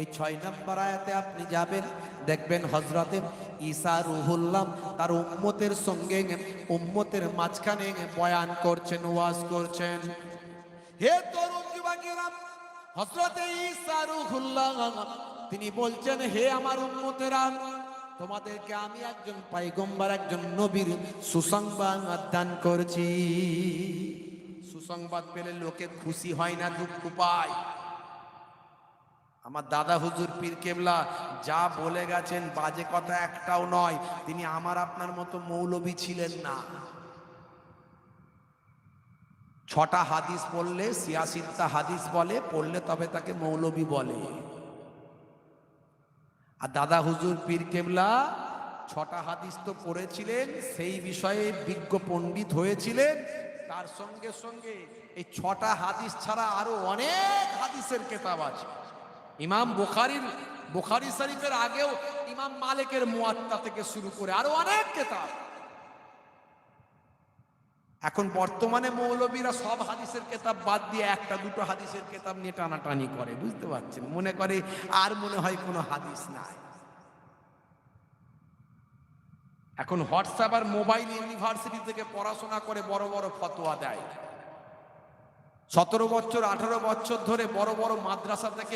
এই ছয় নম্বর আয়াতে আপনি যাবেন, দেখবেন হজরতে ঈসা রুহুল্লাম তার উম্মতের সঙ্গে উম্মতের মাঝখানে বয়ান করছেন, ওয়াজ করছেন। হে তরুণ হজরতে ঈসা তিনি বলছেন, হে আমার উম্মতেরা, তোমাদেরকে আমি একজন পাইগম্বার, একজন নবীর সুসংবাদ দান করছি। সুসংবাদ পেলে লোকে খুশি হয় না, দুঃখ পায়। আমার দাদা হুজুর পীর কেবলা যা বলে গেছেন বাজে কথা একটাও নয়, তিনি আমার আপনার মতো মৌলবী ছিলেন না। ছটা হাদিস পড়লে সিয়াসিত্তা হাদিস বলে, পড়লে তবে তাকে মৌলবী বলে। আর দাদা হুজুর পীর কেবলা ছটা হাদিস তো পড়েছিলেন, সেই বিষয়ে বিজ্ঞ পণ্ডিত হয়েছিলেন। তার সঙ্গে সঙ্গে এই ছটা হাদিস ছাড়া আরও অনেক হাদিসের কেতাব আছে। ইমাম বুখারির, বুখারি শরীফের আগেও ইমাম মালিকের মুয়াত্তা থেকে শুরু করে আরও অনেক কেতাব। এখন বর্তমানে মৌলবীরা সব হাদিসের কেতাব বাদ দিয়ে একটা, দুটো হাদিসের কেতাব নিয়ে টানাটানি করে, বুঝতে পারছেন? মনে করে আর মনে হয় কোনো হাদিস নাই। এখন হোয়াটসঅ্যাপ আর মোবাইল ইউনিভার্সিটি থেকে পড়াশোনা করে বড় বড় ফতোয়া দেয়। সতেরো বছর, আঠারো বছর ধরে বড় বড় মাদ্রাসা থেকে